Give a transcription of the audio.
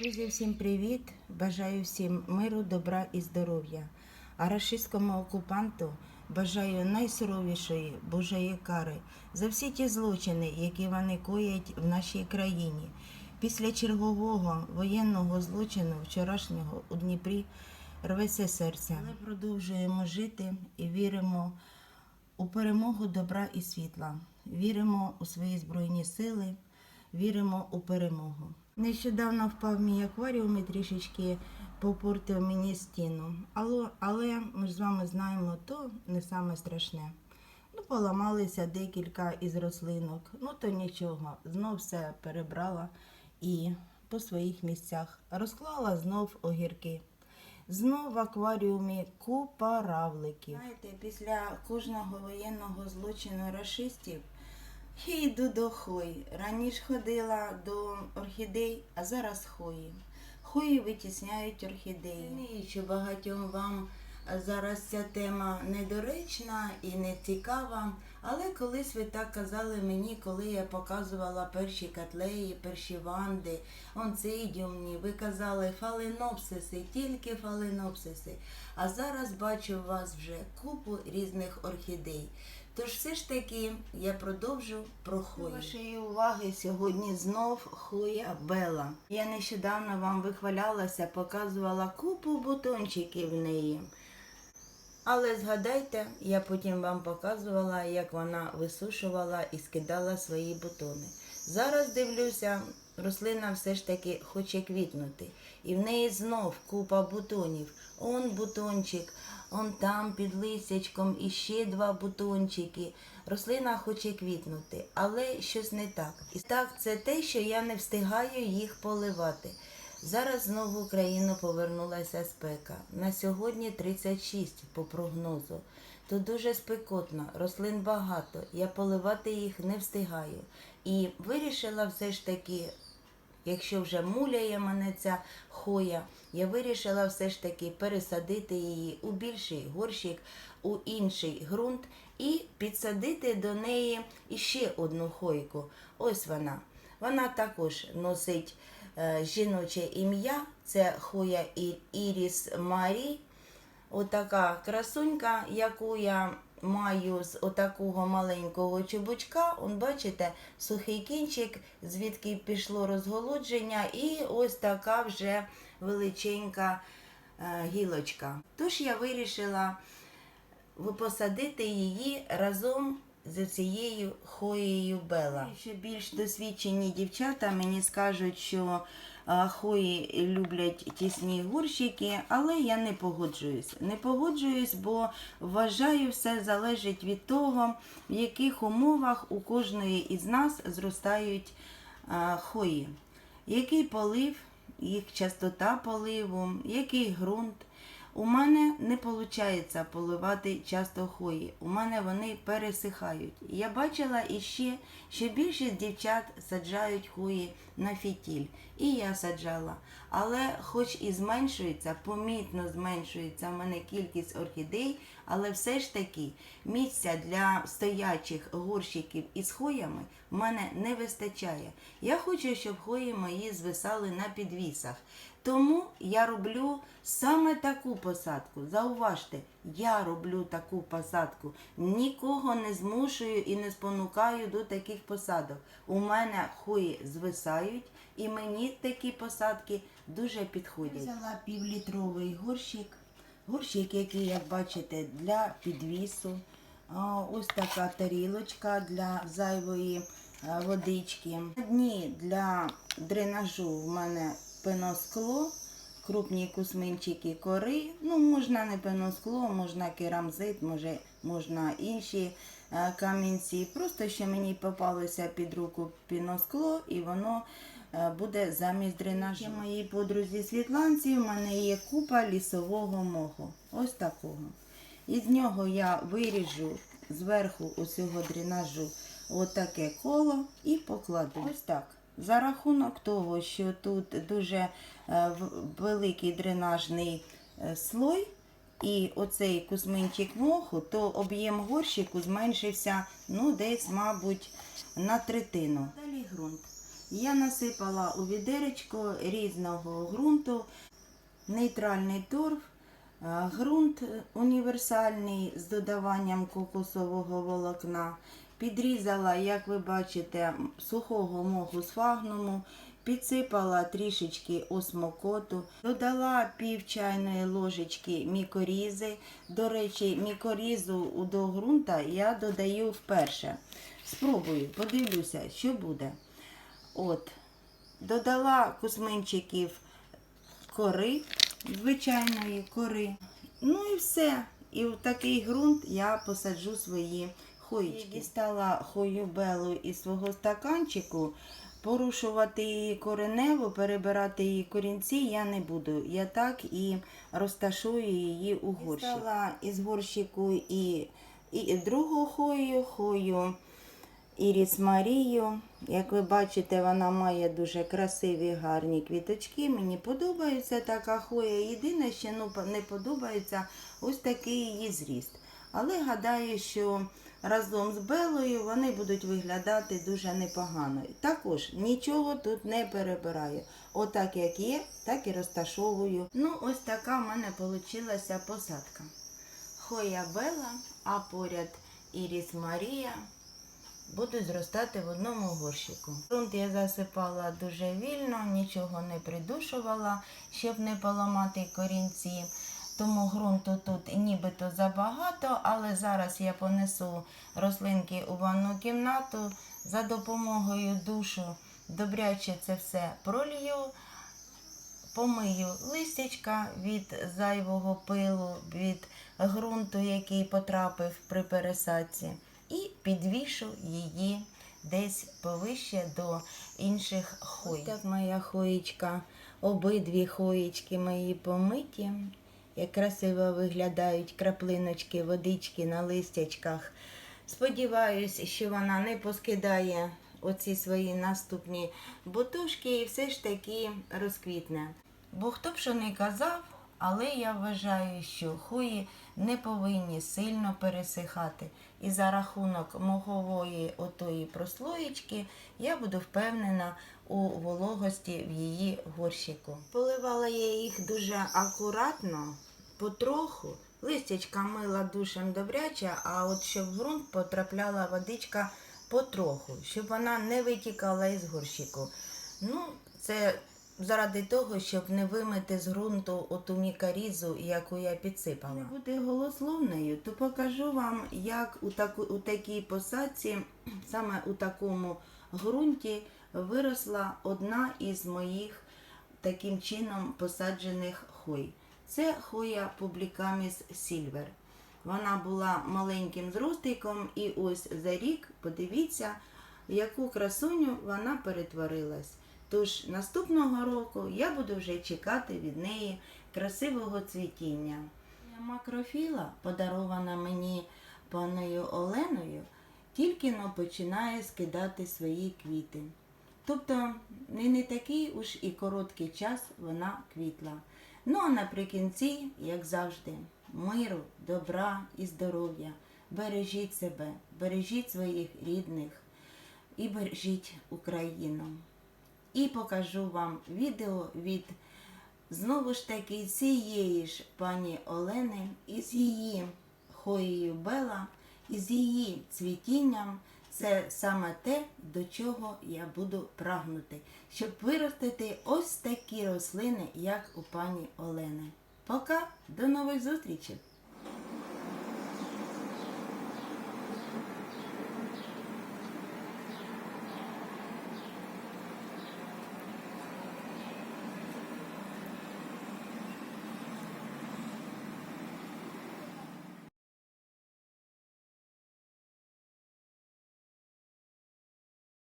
Друзі, всім привіт! Бажаю всім миру, добра і здоров'я. А рашистському окупанту бажаю найсуровішої Божої кари за всі ті злочини, які вони коять в нашій країні. Після чергового воєнного злочину вчорашнього у Дніпрі рветься серце. Але продовжуємо жити і віримо у перемогу добра і світла. Віримо у свої збройні сили, віримо у перемогу. Нещодавно впав мій акваріум і трішечки попортив мені стіну. Але, але ми ж з вами знаємо, то не саме страшне. Ну, поламалися декілька із рослинок. Ну то нічого, знов все перебрала і по своїх місцях. Розклала знов огірки. Знов в акваріумі купа равликів. Знаєте, після кожного воєнного злочину рашистів я йду до хої. Раніше ходила до орхідей, а зараз хої. Хої витісняють орхідеї. Що багатьом вам зараз ця тема недоречна і не цікава. Але колись ви так казали мені, коли я показувала перші котлеї, перші ванди, онцидіумні, ви казали фаленопсиси, тільки фаленопсиси. А зараз бачу у вас вже купу різних орхідей. Тож все ж таки я продовжу про хвою. Вашої уваги сьогодні знов хвоя Бела. Я нещодавно вам вихвалялася, показувала купу бутончиків в неї. Але згадайте, я потім вам показувала, як вона висушувала і скидала свої бутони. Зараз дивлюся, рослина все ж таки хоче квітнути. І в неї знов купа бутонів. Он бутончик, он там під листячком іще два бутончики. Рослина хоче квітнути, але щось не так. І так, це те, що я не встигаю їх поливати. Зараз знову в Україну повернулася спека. На сьогодні 36 по прогнозу. То дуже спекотно, рослин багато. Я поливати їх не встигаю. І вирішила все ж таки, якщо вже муляє мене ця хоя, я вирішила все ж таки пересадити її у більший горщик, у інший ґрунт і підсадити до неї іще одну хойку. Ось вона. Вона також носить е, жіноче ім'я. Це Хоя Іріс Марі. Отака красунька, яку я маю з отакого маленького чубучка. Он, бачите, сухий кінчик, звідки пішло розголодження, і ось така вже величенька е, гілочка. Тож я вирішила посадити її разом з цією хоєю Бела. Ще більш досвідчені дівчата мені скажуть, що хої люблять тісні горщики, але я не погоджуюсь. Не погоджуюсь, бо вважаю, все залежить від того, в яких умовах у кожної із нас зростають хої. Який полив, їх частота поливу, який ґрунт. У мене не виходить поливати часто хої. У мене вони пересихають. Я бачила іще, що більшість дівчат саджають хої на фітіль. І я саджала. Але хоч і зменшується, помітно зменшується в мене кількість орхідей, але все ж таки місця для стоячих горщиків із хоями в мене не вистачає. Я хочу, щоб хої мої звисали на підвісах. Тому я роблю саме таку посадку. Зауважте, я роблю таку посадку. Нікого не змушую і не спонукаю до таких посадок. У мене хої звисають, і мені такі посадки дуже підходять. Взяла півлітровий горщик. Горщик, який, як бачите, для підвісу. Ось така тарілочка для зайвої водички. Дні для дренажу в мене пеноскло, крупні кусминчики кори. Ну, можна не пеноскло, можна керамзит, може, можна інші е, камінці. Просто що мені попалося під руку піноскло і воно е, буде замість дренажу. Моїй подрузі Світланці в мене є купа лісового моху. Ось такого. Із нього я виріжу зверху усього дренажу отаке коло і покладу. Ось так. За рахунок того, що тут дуже е, великий дренажний е, слой, і оцей кузьминчик моху, то об'єм горщику зменшився ну, десь, мабуть, на третину. Далі ґрунт. Я насипала у відеречко різного ґрунту, нейтральний торф, е, ґрунт універсальний з додаванням кокосового волокна. Підрізала, як ви бачите, сухого моху сфагнуму, підсипала трішечки осмокоту, додала пів чайної ложечки мікорізи. До речі, мікорізу до ґрунта я додаю вперше. Спробую, подивлюся, що буде. От, додала кусминчиків кори, звичайної кори. Ну і все. І в такий ґрунт я посаджу свої хоїчки. Дістала хою белу із свого стаканчику. Порушувати її коренево, перебирати її корінці я не буду. Я так і розташую її у горщик. Дістала із горщику і, і другу хою, хою Іріс Марію. Як ви бачите, вона має дуже красиві гарні квіточки. Мені подобається така хоя. Єдине, що ну, не подобається ось такий її зріст. Але гадаю, що разом з Белою вони будуть виглядати дуже непогано. Також нічого тут не перебираю. Отак як є, так і розташовую. Ну, ось така в мене вийшла посадка. Хоя Бела, а поряд Іріс Марія будуть зростати в одному горщику. Грунт я засипала дуже вільно, нічого не придушувала, щоб не поламати корінці. Тому ґрунту тут нібито забагато, але зараз я понесу рослинки у ванну кімнату за допомогою душу. Добряче це все пролью, помию листячка від зайвого пилу, від ґрунту, який потрапив при пересадці, і підвішу її десь повище до інших хой. Ось так моя хоїчка, обидві хоїчки мої помиті. Як красиво виглядають краплиночки, водички на листячках. Сподіваюсь, що вона не поскидає оці свої наступні бутушки і все ж таки розквітне. Бо хто б що не казав, але я вважаю, що хої не повинні сильно пересихати. І за рахунок мохової отої прослоєчки я буду впевнена у вологості в її горщику. Поливала я їх дуже акуратно, потроху. Листячка мила душем добряче, а от щоб в ґрунт потрапляла водичка потроху, щоб вона не витікала із горщику. Ну, це заради того, щоб не вимити з ґрунту оту мікарізу, яку я підсипала. Не буде голословною, то покажу вам, як у, таку, у такій посадці, саме у такому ґрунті, виросла одна із моїх таким чином посаджених хой. Це хоя Publicamis Silver. Вона була маленьким зростиком, і ось за рік, подивіться, яку красуню вона перетворилась. Тож наступного року я буду вже чекати від неї красивого цвітіння. Макрофіла, подарована мені паною Оленою, тільки но починає скидати свої квіти. Тобто не, не такий уж і короткий час вона квітла. Ну а наприкінці, як завжди, миру, добра і здоров'я. Бережіть себе, бережіть своїх рідних і бережіть Україну. І покажу вам відео від знову ж таки цієї ж пані Олени із її хоєю Бела, із її цвітінням. Це саме те, до чого я буду прагнути, щоб виростити ось такі рослини, як у пані Олени. Пока, до нових зустрічей!